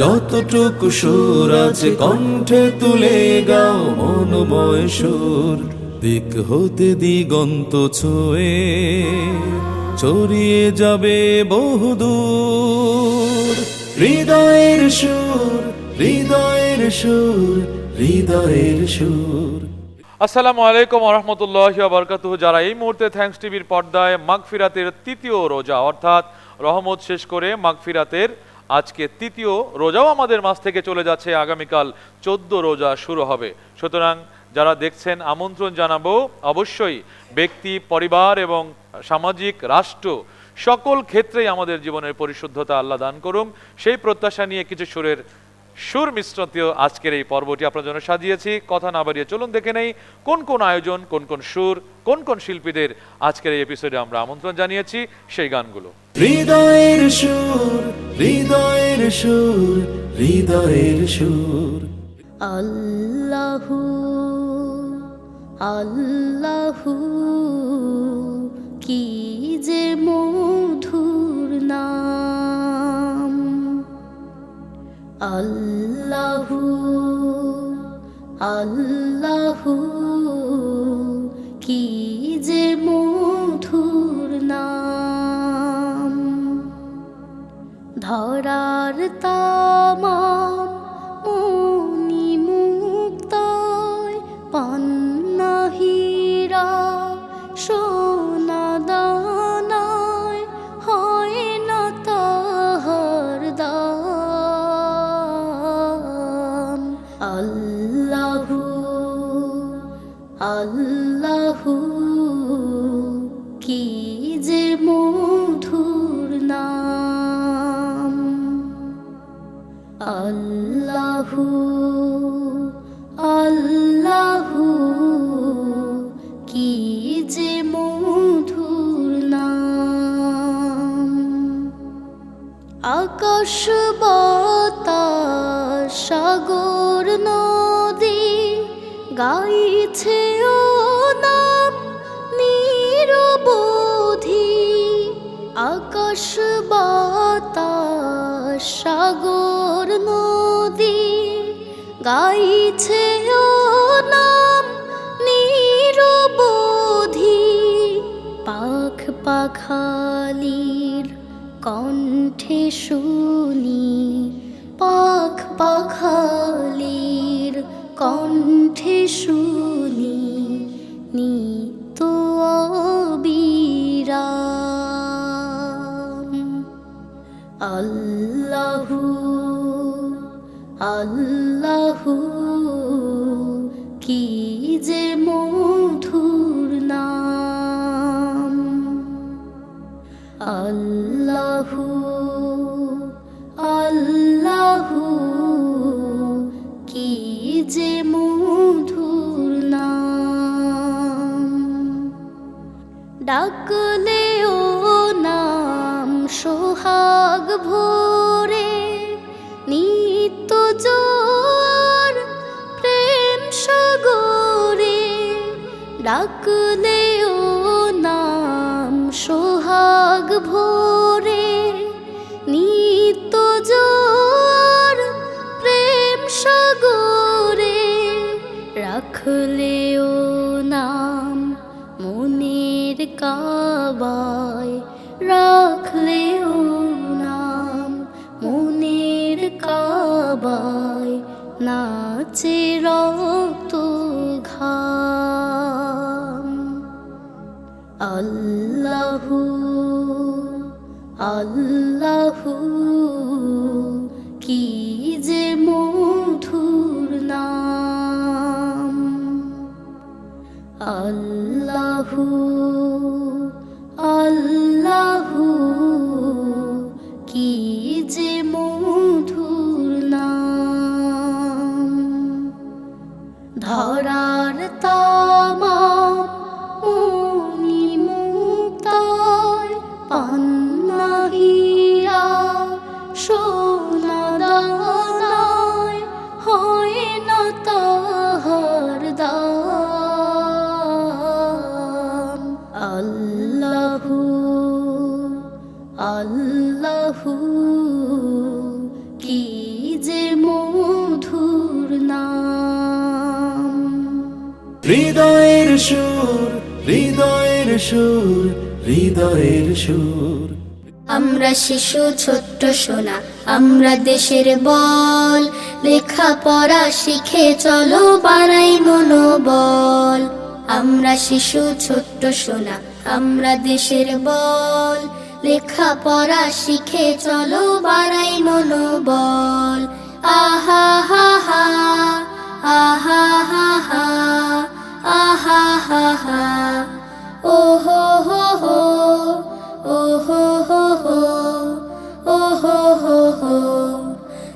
যতটুকু সুর আছে কণ্ঠে তুলে গাও মনোময় সুর। দিক হতে দিগন্ত ছুঁয়ে ছড়িয়ে যাবে বহুদূর। হৃদয়ের সুর হৃদয়ের সুর হৃদয়ের সুর। আসসালামু আলাইকুম রহমতুল্লাহ বরকাতুহ যারা এই মুহূর্তে থ্যাঙ্কস টিভির পর্দায় মাগফিরাতের তৃতীয় রোজা, অর্থাৎ রহমত শেষ করে মাগফিরাতের আজকে তৃতীয় রোজাও আমাদের মাস থেকে চলে যাচ্ছে। আগামীকাল চোদ্দ রোজা শুরু হবে। সুতরাং যারা দেখছেন, আমন্ত্রণ জানাব, অবশ্যই ব্যক্তি, পরিবার এবং সামাজিক রাষ্ট্র সকল ক্ষেত্রেই আমাদের জীবনের পরিশুদ্ধতা আল্লাহ দান করুন। সেই প্রত্যাশা নিয়ে কিছু সুরের সুর মিশ্রতীয় আজকের এই পর্বটি আপনার জন্য সাজিয়েছি। কথা না বাড়িয়ে চলুন দেখে নেই কোন কোন আয়োজন কোন কোন সুর কোন কোন শিল্পীদের আজকের এই এপিসোডে আমরা আমন্ত্রণ জানিয়েছি সেই গানগুলো। হৃদয়ের সুর হৃদয়ের সুর হৃদয়ের সুর। আল্লাহু আল্লাহু কি যে মধুর আল্লাহু আল্লাহু কি যে মধুর নাম। ধরার তামাম আকাশ সাগর, নদী, গাইছে ও নাম নিরবধি। আকাশ সাগর, নদী, গাইছে ও নাম নিরবধি। পাখ পাখালির কণ্ঠে শুনি পাখ পাখালির কণ্ঠে শুনি নিত অবিরাম। আল্লাহু আল্লাহু মধুর নাম। ডাকলে ও নাম সোহাগ ভোরে। কাবায় রাখলেও নাম মনের কাবায় নাচে রক্ত ঘাম। আল্লাহু আল্লাহু বাহু যে মধুর নাম। হৃদয়ের সুর হৃদয়ের সুর হৃদয়ের সুর। আমরা শিশু ছোট্ট সোনা আমরা দেশের বল। লেখা পড়া শিখে চলো বানাই মনোবল। আমরা শিশু ছোট্ট সোনা আমরা দেশের বল। লেখা পড়া শিখে চলো বাড়াই মনোবল। আহা, হা হা, আহা, হা হা, আহা, হা হা। ও, হো হো হো, ও, হো হো হো, ও, হো হো হো।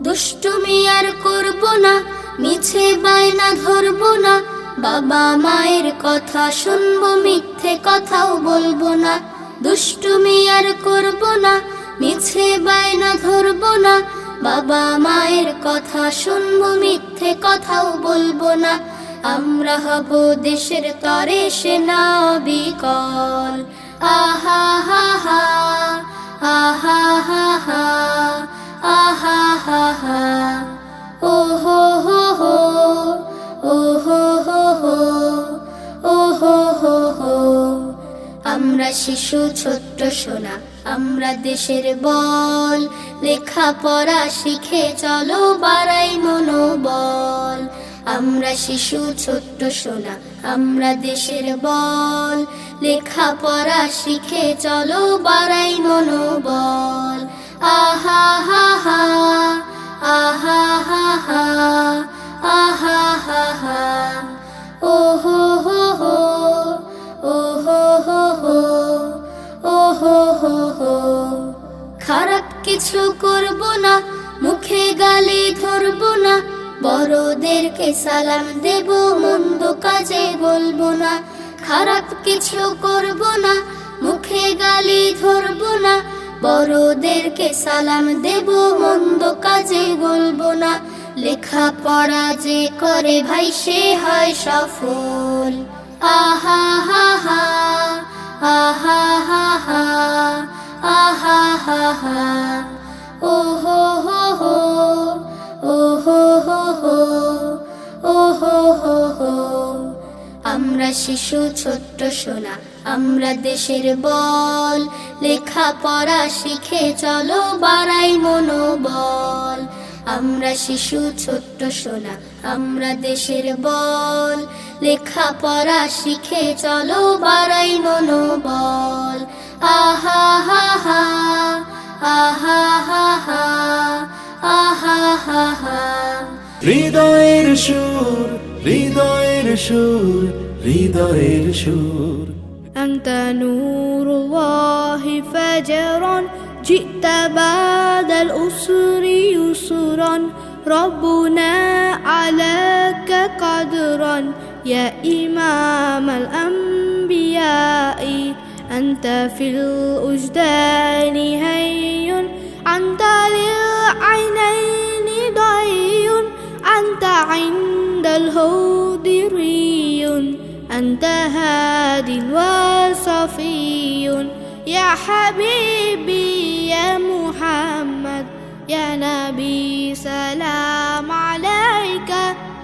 দুষ্টুমি আর করব না, মিছে বায়না ধরব না, বাবা মায়ের কথা শুনব, মিথ্যে কথাও বলব না। দুষ্টুমি আর করব না, মিছে বায়না ধরব না, বাবা মায়ের কথা শুনব, মিথ্যে কথাও বলব না। আমরা হব দেশের তরে সেনা বিকল। আহা, হা হা, আহা, হা হা, আহা, হা হা। ও হো হো হো ও হো। আমরা শিশু ছোট্ট সোনা, আমরা দেশের বল। লেখা পড়া শিখে চলো, বাড়াই মনোবল। আমরা শিশু ছোট্ট সোনা, আমরা দেশের বল। লেখা পড়া শিখে চলো, বাড়াই মনোবল। আহা, হা হা, আহা, হা হা, আহা, হা হা। ও হো হো হো। খারাপ কিছু করব না, মুখে গালি ধরব না, বড়দেরকে সালাম দেব, মন্দ কাজে বলব না, খারাপ কিছু করব না, মুখে গালি ধরব না, বড়দেরকে সালাম দেব, মন্দ কাজে বলব না লেখা পড়া যে করে ভাই সে হয় সফল। আহা হা হা, আহা হা হা। আহা হা হা হো হো হো আমরা শিশু ছোট্ট সোনা, আমরা দেশের বল। লেখা পড়া শিখে চলো, বাড়াই মনোবল। আমরা শিশু ছোট্ট সোনা, আমরা দেশের বল। লেখা পড়া শিখে চলো, বাড়াই মনোবল। আহা হা হা আহা হা হা আহা হা হা হৃদয়ের সুর হৃদয়ের সুর হৃদয়ের সুর أنت نور الله فجرا جئت بعد الأسر يسرا ربنا عليك قدرا يا إمام الأنبياء أنت في الأجدان هي أنت للعينين ضي أنت عند الهود ري أنت هاد وصفي. يا حبيبي يا محمد يا نبي سلام عليك.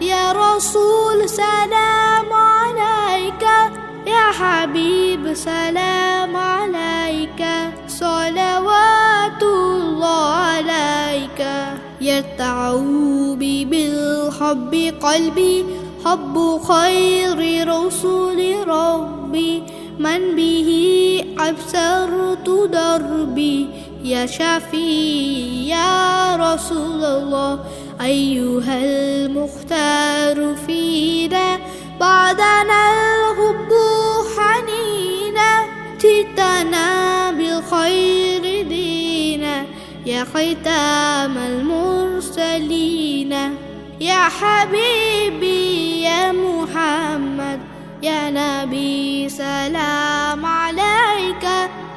يا رسول سلام عليك. يا حبيب سلام عليك صلوات الله عليك. يرتع بالحب قلبي حب خير رسول ربي. من به أبصرت دربي. يا شفيع يا رسول الله. أيها المختار فينا بعدنا الحب يا ختام المرسلين. يا حبيبي يا محمد يا نبي سلام عليك.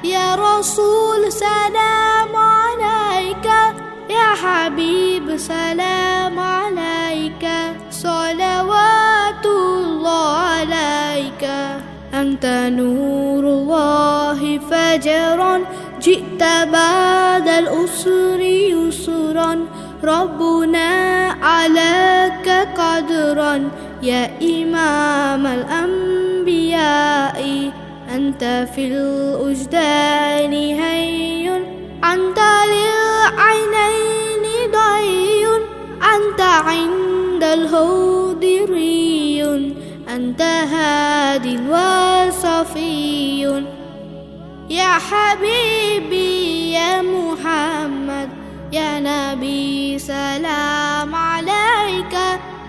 يا رسول سلام عليك. يا حبيب سلام عليك. صلوات الله عليك. أنت نور الله فجرا جئت بعد الأسر يسرا ربنا عليك قدرا. يا إمام الأنبياء أنت في الوجدان هي أنت للعينين ضي أنت عند الهود ري. أنت هاد وصفي. يا حبيبي يا محمد يا نبي سلام عليك.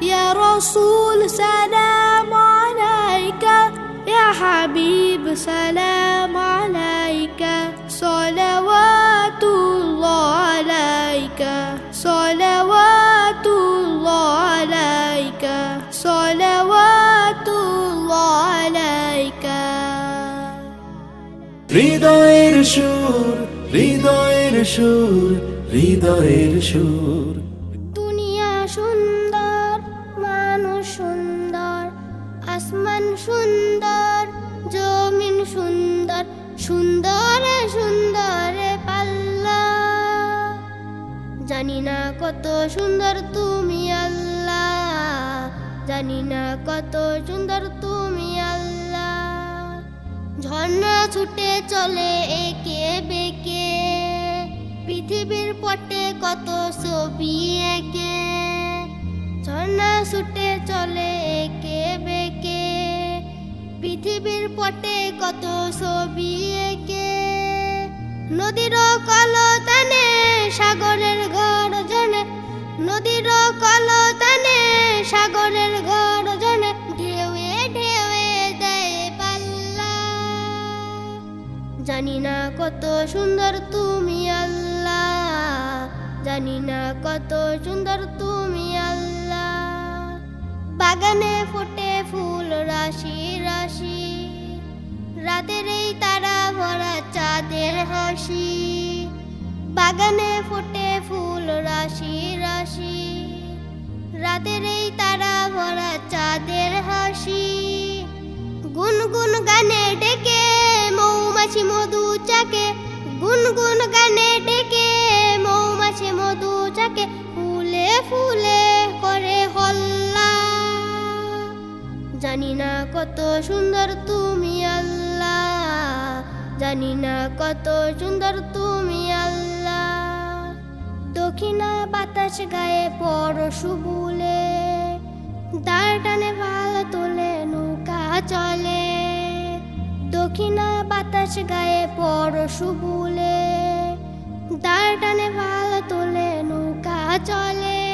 يا رسول سلام عليك. يا حبيب سلام عليك. صلوات হৃদয়ের সুর হৃদয়ের সুর হৃদয়ের সুর। দুনিয়া সুন্দর, মানুষ সুন্দর, আসমান সুন্দর, জমিন সুন্দর সুন্দর সুন্দর পাল্লা। জানি না কত সুন্দর তুমি আল্লাহ, জানি না কত সুন্দর ঝর্ণা ছুটে চলে একে বেকে। পৃথিবীর পটে কত ছবি একে। ঝর্ণা ছুটে চলে কত সুন্দর তুমি আল্লাহ। জানি না কত সুন্দর তুমি আল্লাহ। বাগানে ফোটে ফুল, রাশি রাশি। রাতের এই তারা ভরা চাঁদের হাসি। বাগানে ফোটে ফুল, রাশি রাশি। রাতের এই তারা ভরা চাঁদের হাসি। গুনগুন গানে ডেকে মৌমাছি মধু ফুলে করে হল্লা। জানি না কত সুন্দর তুমি আল্লাহ জানি না কত সুন্দর তুমি আল্লাহ দক্ষিণা বাতাস গায়ে পরশু বুলে দাঁড় টানে ভালো তোলে, নৌকা চলে। দক্ষিণা বাতাস গায়ে পরশু বুলে দাঁড় টানে ভালো তোলে, নৌকা চলে।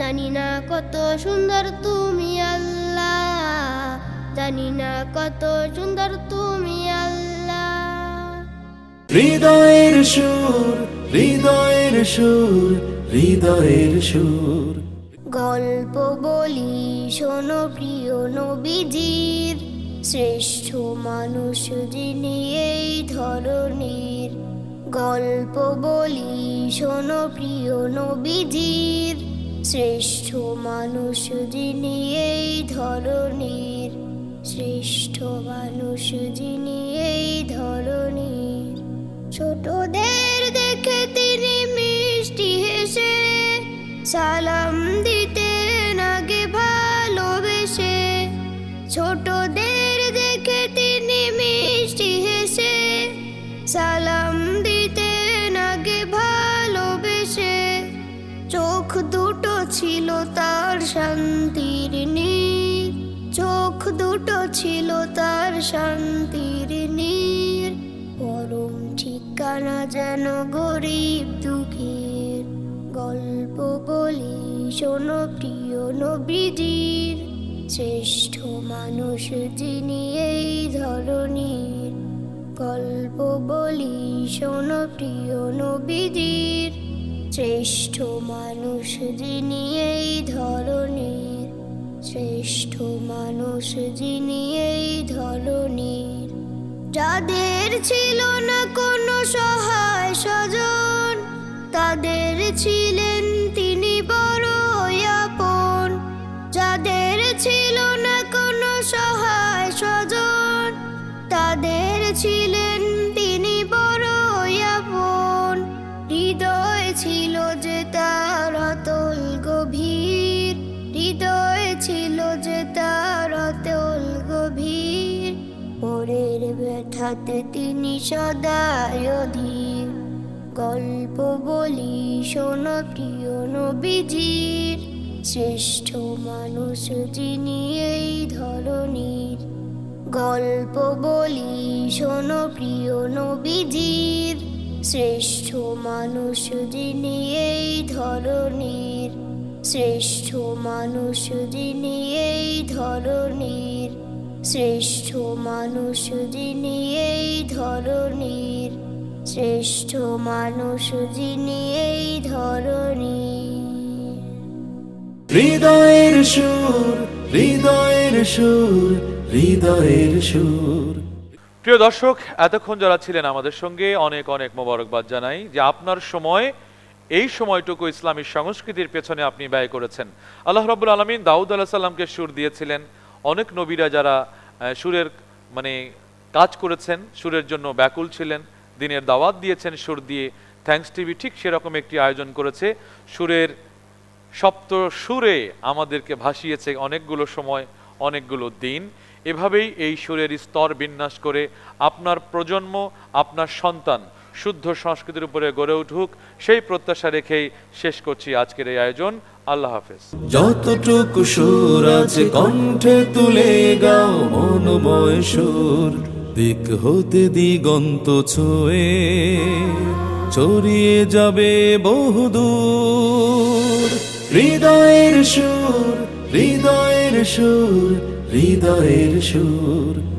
জানি না কত সুন্দর তুমি আল্লাহ। জানি না কত সুন্দর তুমি আল্লাহ। হৃদয়ের সুর হৃদয়ের সুর হৃদয়ের সুর। গল্প বলি শোনো প্রিয় নবীজির। শ্রেষ্ঠ মানুষ যিনি এই ধরনের গল্প বলি শোনো প্রিয় নবীজির। শ্রেষ্ঠ মানুষ যিনি এই ধরনের শ্রেষ্ঠ মানুষ যিনি এই ধরনের ছোটদের দেখে তিনি মিষ্টি হেসে, সালাম দিতেন ছিল তার শান্তির নীর। চোখ দুটো ছিল তার শান্তির নীর। পরম ঠিকানা যেন গরিব দুঃখীর। গল্প বলি, শোনো প্রিয় নবীজির। শ্রেষ্ঠ মানুষ যিনি এই ধরনীর গল্প বলি, শোনো প্রিয় নবীজির। শ্রেষ্ঠ মানুষ যিনি এই ধরনের শ্রেষ্ঠ মানুষ যিনি এই ধরনের যাদের ছিল না কোনো সহায় স্বজন, তাদের ছিলেন ব্যথাতে তিনি সদায় অধীর। গল্প বলি শোনো প্রিয় নবীজির। শ্রেষ্ঠ মানুষ যিনি এই ধরনীর গল্প বলি শোনো প্রিয় নবীজির। শ্রেষ্ঠ মানুষ যিনি এই ধরনীর শ্রেষ্ঠ মানুষ যিনি এই ধরনীর শ্রেষ্ঠ মানুষ যিনি এই ধরনীর শ্রেষ্ঠ মানুষ যিনি এই ধরনীর হৃদয়ের সুর হৃদয়ের সুর হৃদয়ের সুর। প্রিয় দর্শক এতক্ষণ যারা ছিলেন আমাদের সঙ্গে অনেক অনেক মোবারকবাদ জানাই যে আপনার সময় এই সময়টুকু ইসলামী সংস্কৃতির পেছনে আপনি ব্যয় করেছেন। আল্লাহ রবুল আলমিন দাউদ আলাহ সাল্লামকে সুর দিয়েছিলেন। অনেক নবীরা যারা সুরের মানে কাজ করেছেন, সুরের জন্য ব্যাকুল ছিলেন, দিনের দাওয়াত দিয়েছেন, সুর দিয়ে থ্যাঙ্কস টিভি ঠিক সেরকম একটি আয়োজন করেছে। সুরের সপ্ত সুরে আমাদেরকে ভাসিয়েছে অনেকগুলো সময়, অনেকগুলো দিন। এভাবেই এই সুরের স্তর বিন্যাস করে আপনার প্রজন্ম, আপনার সন্তান শুদ্ধ সংস্কৃতির উপরে গড়ে উঠুক। সেই প্রত্যাশা রেখেই শেষ করছি আজকের এই আয়োজন। আল্লাহ হাফেজ। যতটুকু সুর আছে কণ্ঠে তুলে গাও মনোময় সুর। দিক হতে দিগন্ত ছুঁয়ে ছড়িয়ে যাবে বহুদূর। হৃদয়ের সুর হৃদয়ের সুর হৃদয়ের সুর।